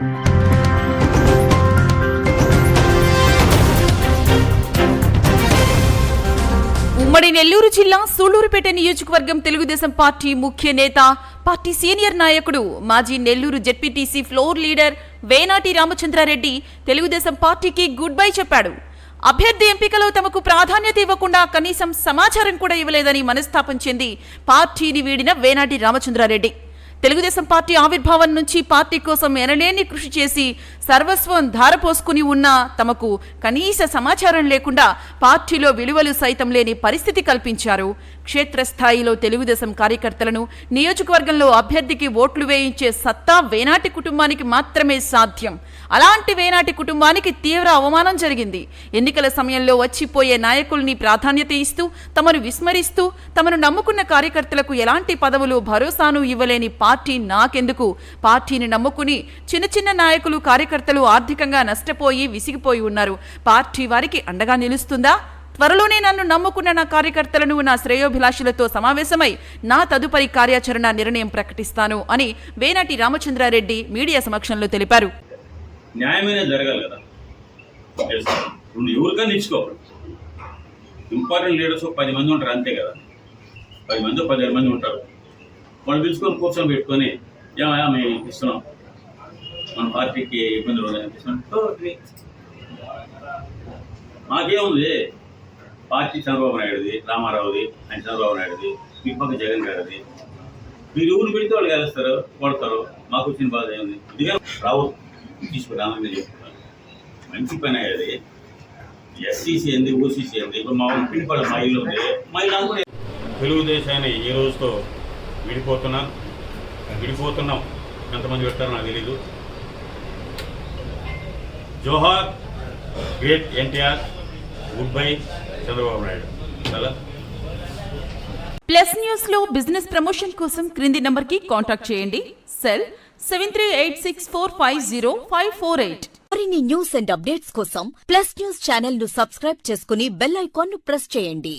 ఉమ్మడి నెల్లూరు జిల్లా సూళ్ళూరుపేట నియోజకవర్గం తెలుగుదేశం పార్టీ ముఖ్య నేత పార్టీ సీనియర్ నాయకుడు మాజీ Nellore ZPTC floor leader Venati Ramachandra Reddy Telugu Desam పార్టీకి గుడ్ బై చెప్పాడు. అభ్యర్థి ఎంపికలో తమకు ప్రాధాన్యత ఇవ్వకుండా కనీసం సమాచారం కూడా ఇవ్వలేదని మనస్తాపం చెంది పార్టీని వీడిన వేనాటి రామచంద్రారెడ్డి. తెలుగుదేశం పార్టీ ఆవిర్భావం నుంచి పార్టీ కోసం ఎనలేని కృషి చేసి సర్వస్వం ధారపోసుకుని ఉన్నా తమకు కనీస సమాచారం లేకుండా పార్టీలో విలువలు సైతం లేని పరిస్థితి కల్పించారు. క్షేత్రస్థాయిలో తెలుగుదేశం కార్యకర్తలను నియోజకవర్గంలో అభ్యర్థికి ఓట్లు వేయించే సత్తా వేనాటి కుటుంబానికి మాత్రమే సాధ్యం. అలాంటి వేనాటి కుటుంబానికి తీవ్ర అవమానం జరిగింది. ఎన్నికల సమయంలో వచ్చిపోయే నాయకుల్ని ప్రాధాన్యత ఇస్తూ తమను విస్మరిస్తూ తమను నమ్ముకున్న కార్యకర్తలకు ఎలాంటి పదవులు భరోసాను ఇవ్వలేని పార్టీ నాకెందుకు? పార్టీని నమ్ముకుని చిన్న చిన్న నాయకులు కార్యకర్తలు ఆర్థికంగా నష్టపోయి విసిగిపోయి ఉన్నారు. పార్టీ వారికి అండగా నిలుస్తుందా? త్వరలోనే నన్ను నమ్ముకున్న నా కార్యకర్తలను నా శ్రేయోభిలాషులతో సమావేశమై నా తదుపరి కార్యాచరణ నిర్ణయం ప్రకటిస్తాను అని వేనాటి రామచంద్రారెడ్డి మీడియా సమక్షంలో తెలిపారు. న్యాయమైన జరగాలి కదా. ఎవరికైనా ఇచ్చుకో. ఇంపార్టెంట్ లీడర్స్ పది మంది ఉంటారు అంతే కదా. పది మంది పదిహేను మంది ఉంటారు. వాళ్ళు పిలుచుకొని కూర్చొని పెట్టుకొని ఏమయా మేము ఇస్తున్నాం. మన పార్టీకి ఇబ్బందులు ఉన్నాయని మాకేముంది? పార్టీ చంద్రబాబు నాయుడుది రామారావుది ఆయన చంద్రబాబు నాయుడుది మీ పక్క జగన్ గారిది. మీరు ఊరు పెడితే వాళ్ళు గెలుస్తారు కొడతారు. మాకు వచ్చిన బాధ ఏముంది? ఇదిగా రావు తీసుకురామని మీరు చెప్తున్నారు. మంచి పని అయ్యేది ఎస్సీసీ ఏంది ఓసీసీ ఏంది? ఇప్పుడు మా ఊరు పిడిపడ మా ఇల్లు ఉంది. మా ఇల్లు తెలుగుదేశాన్ని ఈ రోజుతో విడిపోతున్నారు విడిపోతున్నాం. ఎంతమంది పెడతారో నాకు తెలీదు. జోహార్ great NTR good bye Chandrababu Naidu. చాలా ప్లస్ న్యూస్లో బిజినెస్ ప్రమోషన్ కోసం క్రింది నంబర్కి కాంటాక్ట్ చేయండి. Cell seven three eight six four five zero five four eight. మరిన్ని న్యూస్ అండ్ అప్డేట్స్ కోసం ప్లస్ న్యూస్ ఛానల్ను సబ్స్క్రైబ్ చేసుకుని బెల్ ఐకాన్ను ప్రెస్ చేయండి.